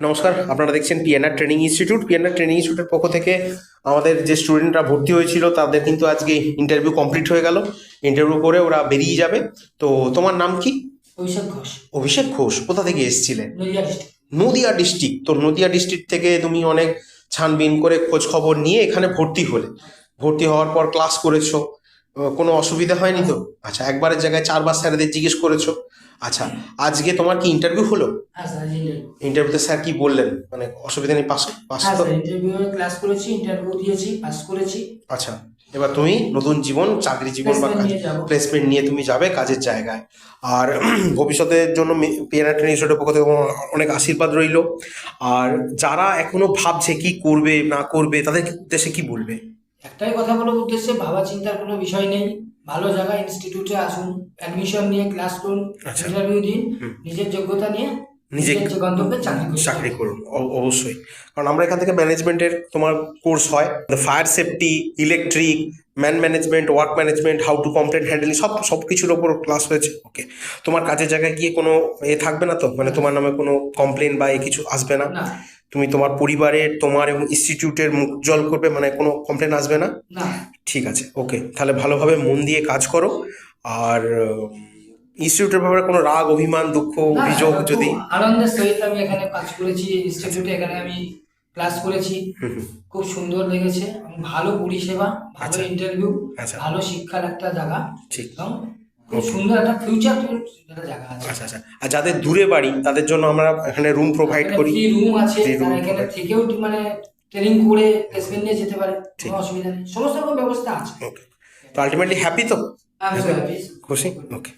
নমস্কার আপনারা দেখছেন PNR training institute PNR training ইনস্টিটিউটের পক্ষ থেকে আমাদের যে স্টুডেন্টরা ভর্তি হয়েছিল তাদের কিন্তু আজকে ইন্টারভিউ কমপ্লিট হয়ে গেল। ইন্টারভিউ করে ওরা বেরিয়ে যাবে। তো তোমার নাম কি? অভিষেক ঘোষ। অভিষেক ঘোষ কোথা থেকে এসেছিলে? নদিয়া ডিস্ট্রিক্ট তো নদিয়া ডিস্ট্রিক্ট থেকে তুমি অনেক ছানবিন করে খোঁজ খবর নিয়ে এখানে ভর্তি হলে। ভর্তি হওয়ার পর ক্লাস করেছ। কোনো অসুবিধা হয়নি তো? আচ্ছা একবারের জায়গায় চারবার স্যারদের জিজ্ঞেস করেছ। আচ্ছা আজকে তোমার কি ইন্টারভিউ হলো? হ্যাঁ স্যার ইন্টারভিউতে কি বললেন? মানে অসুবিধা নেই পাস পাস ইন্টারভিউ ক্লাস করেছি ইন্টারভিউ দিয়েছি পাস করেছি। আচ্ছা এবার তুমি নতুন জীবন চাকরি জীবন বা কাজ প্লেসমেন্ট নিয়ে তুমি যাবে কাজের জায়গায়। আর ভবিষ্যতের জন্য পিয়ারা ট্রেনিং ইনস্টিটিউটের পক্ষ থেকে অনেক আশীর্বাদ রইল। আর যারা এখনও ভাবছে কি করবে না করবে তাদের উদ্দেশ্যে কি বলবে? একটাই কথা বলার উদ্দেশ্যে ভাবা চিন্তার কোনো বিষয় নেই ভালো জায়গা ইনস্টিটিউটে আসুন অ্যাডমিশন নিয়ে ক্লাস করুন আচ্ছা। ইন্টারভিউ দিন নিজের যোগ্যতা নিয়ে নিজে চাকরি করুন। অবশ্যই। কারণ আমরা এখান থেকে ম্যানেজমেন্টের তোমার কোর্স হয়। Fire safety electric man management work management how to complain handling সব সব কিছুর ওপর ক্লাস হয়েছে। ওকে তোমার কাজের জায়গায় গিয়ে কোনো এ থাকবে না তো? মানে তোমার নামে কোনো কমপ্লেন বা এ কিছু আসবে না? তুমি তোমার পরিবারের তোমার এবং ইনস্টিটিউটের মুখ জল করবে মানে কোনো কমপ্লেন আসবে না? ঠিক আছে। ওকে তাহলে ভালোভাবে মন দিয়ে কাজ করো। আর ইনস্টিটিউটের ব্যাপারে কোনো রাগ অভিমান দুঃখ অভিযোগ যদি আনন্দের সহিত আমি এখানে কাজ করেছি ইনস্টিটিউটে এখানে আমি ক্লাস করেছি। খুব সুন্দর লেগেছে ভালো পরিষেবা ভালো আচ্ছা। ইন্টারভিউ আচ্ছা। ভালো শিক্ষার একটা জায়গা ঠিক। সুন্দর একটা ফিউচার জায়গা আছে। আচ্ছা আচ্ছা। আর যাদের দূরে বাড়ি তাদের জন্য আমরা এখানে রুম প্রোভাইড করি। রুম আছে এখানে থেকেও মানে ট্রেনিং করে প্লেসমেন্ট নিয়ে যেতে পারে কোনো অসুবিধা নেই। সমস্ত রকম ব্যবস্থা আছে। ওকে তো আলটিমেটলি হ্যাপি তো. খুশি? ওকে